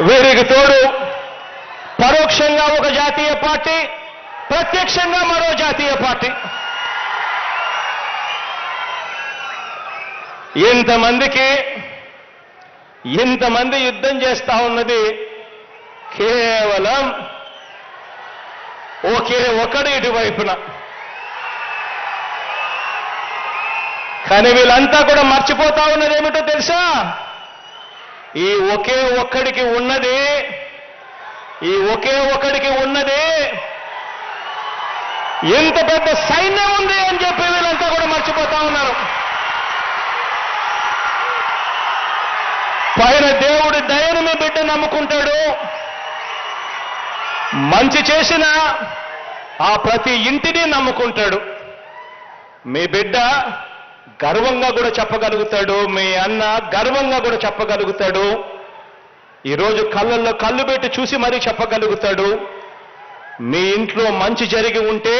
వీరికి తోడు పరోక్షంగా ఒక జాతీయ పార్టీ ప్రత్యక్షంగా మరో జాతీయ పార్టీ. ఇంతమందికి ఇంతమంది యుద్ధం చేస్తా ఉన్నది కేవలం ఒకే ఒకడు ఇటువైపున. కానీ వీళ్ళంతా కూడా మర్చిపోతా ఉన్నది ఏమిటో తెలుసా? ఈ ఒకే ఒక్కడికి ఉన్నది. ఈ ఒకే ఒక్కడికి ఉన్నది. ఎంత పెద్ద సైన్యం ఉంది అని చెప్పి వీళ్ళంతా కూడా మర్చిపోతా ఉన్నారు. పైన దేవుడి దయను మీ బిడ్డ నమ్ముకుంటాడు. మంచి చేసిన ఆ ప్రతి ఇంటిని నమ్ముకుంటాడు. మీ బిడ్డ గర్వంగా కూడా చెప్పగలుగుతాడు మీ అన్న గర్వంగా కూడా చెప్పగలుగుతాడు. ఈరోజు కళ్ళల్లో కళ్ళు పెట్టి చూసి మరీ చెప్పగలుగుతాడు. మీ ఇంట్లో మంచి జరిగి ఉంటే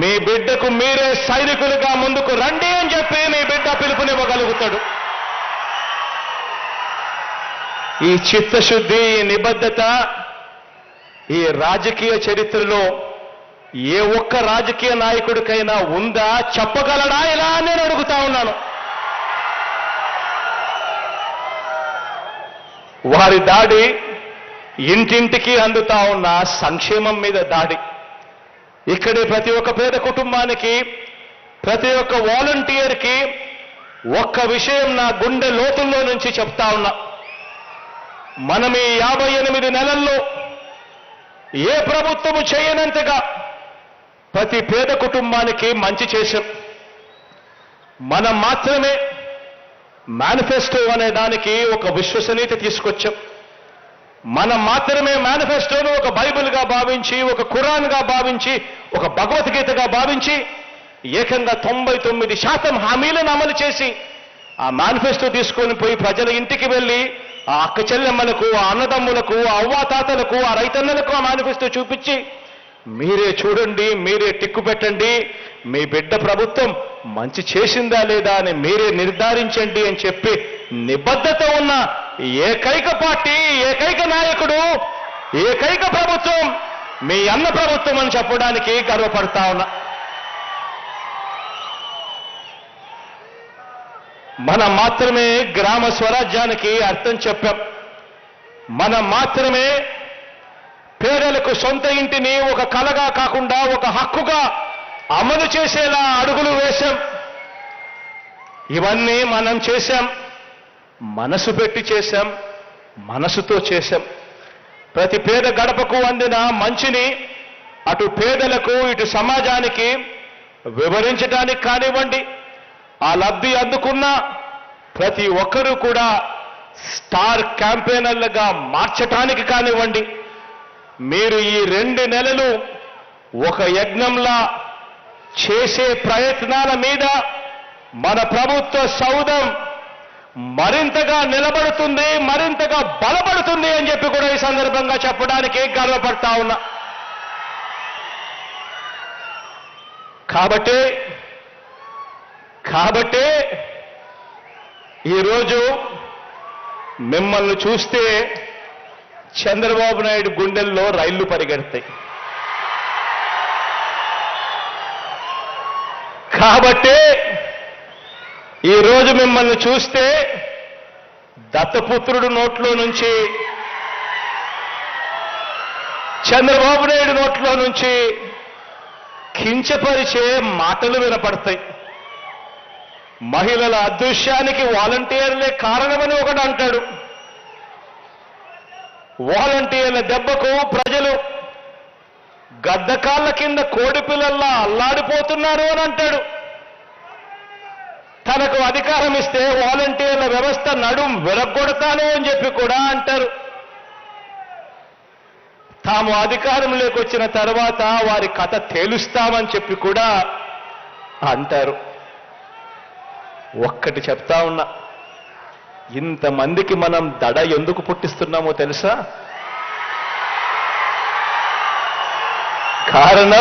మీ బిడ్డకు మీరే సైనికులుగా ముందుకు రండి అని చెప్పి మీ బిడ్డ పిలుపునివ్వగలుగుతాడు. ఈ చిత్తశుద్ధి ఈ నిబద్ధత ఈ రాజకీయ చరిత్రలో ఏ ఒక్క రాజకీయ నాయకుడికైనా ఉందా? చెప్పగలడా? ఇలా నేను అడుగుతా ఉన్నాను. వారి దాడి ఇంటింటికి అందుతా ఉన్న సంక్షేమం మీద దాడి. ఇక్కడే ప్రతి ఒక్క పేద కుటుంబానికి ప్రతి ఒక్క వాలంటీర్కి ఒక్క విషయం నా గుండె లోతుల్లో నుంచి చెప్తా ఉన్నా. మనం ఈ యాభై ఎనిమిది నెలల్లో ఏ ప్రభుత్వము చేయనంతగా ప్రతి పేద కుటుంబానికి మంచి చేశాం మనం మాత్రమే మేనిఫెస్టో అనే దానికి ఒక విశ్వసనీయత తీసుకొచ్చాం. మనం మాత్రమే మేనిఫెస్టోను ఒక బైబిల్గా భావించి ఒక ఖురాన్గా భావించి ఒక భగవద్గీతగా భావించి ఏకంగా తొంభై తొమ్మిది శాతం హామీలను అమలు చేసి ఆ మేనిఫెస్టో తీసుకొని పోయి ప్రజల ఇంటికి వెళ్ళి ఆ అక్క చెల్లెమ్మలకు ఆ అన్నదమ్ములకు ఆ అవ్వాతాతలకు ఆ రైతన్నలకు ఆ మేనిఫెస్టో చూపించి మీరే చూడండి మీరే టిక్కు పెట్టండి మీ బిడ్డ ప్రభుత్వం మంచి చేసిందా లేదా అని మీరే నిర్ధారించండి అని చెప్పి నిబద్ధత ఉన్న ఏకైక పార్టీ ఏకైక నాయకుడు ఏకైక ప్రభుత్వం మీ అన్న ప్రభుత్వం అని చెప్పడానికి గర్వపడతా ఉన్నా. మనం మాత్రమే గ్రామ స్వరాజ్యానికి అర్థం చెప్పాం. మనం మాత్రమే పేదలకు సొంత ఇంటిని ఒక కలగా కాకుండా ఒక హక్కుగా అమలు చేసేలా అడుగులు వేశాం. ఇవన్నీ మనం చేశాం. మనసు పెట్టి చేశాం. మనసుతో చేశాం. ప్రతి పేద గడపకు అందిన మంచిని అటు పేదలకు ఇటు సమాజానికి వివరించడానికి కానివ్వండి. ఆ లబ్ధి అందుకున్న ప్రతి ఒక్కరూ కూడా స్టార్ క్యాంపెయినర్లుగా మార్చటానికి కానివ్వండి. మీరు ఈ రెండు నెలలు ఒక యజ్ఞంలా చేసే ప్రయత్నాల మీద మన ప్రభుత్వ సౌధం మరింతగా నిలబడుతుంది మరింతగా బలపడుతుంది అని చెప్పి కూడా ఈ సందర్భంగా చెప్పడానికి గర్వపడతా ఉన్నా. కాబట్టి కాబట్టి ఈరోజు మిమ్మల్ని చూస్తే చంద్రబాబు నాయుడు గుండెల్లో రైళ్ళు పరిగెడతాయి. కాబట్టి ఈరోజు మిమ్మల్ని చూస్తే దత్తపుత్రుడు నోట్లో నుంచి చంద్రబాబు నాయుడు నోట్లో నుంచి కించపరిచే మాటలు వినపడతాయి. మహిళల అదృశ్యానికి వాలంటీర్లే కారణమని ఒకడు అంటాడు. వాలంటీర్ల దెబ్బకు ప్రజలు గద్దకాళ్ళ కింద కోడిపిల్లల్లా అల్లాడిపోతున్నారు అని అంటాడు. తనకు అధికారం ఇస్తే వాలంటీర్ల వ్యవస్థ నడుం విరగొడతాను అని చెప్పి కూడా అంటారు. తాము అధికారంలోకి వచ్చిన తర్వాత వారి కథ తేలుస్తామని చెప్పి కూడా అంటారు. ఒక్కటి చెప్తా ఉన్నా. ఇంతమందికి మనం దడ ఎందుకు పుట్టిస్తున్నామో తెలుసా? కారణం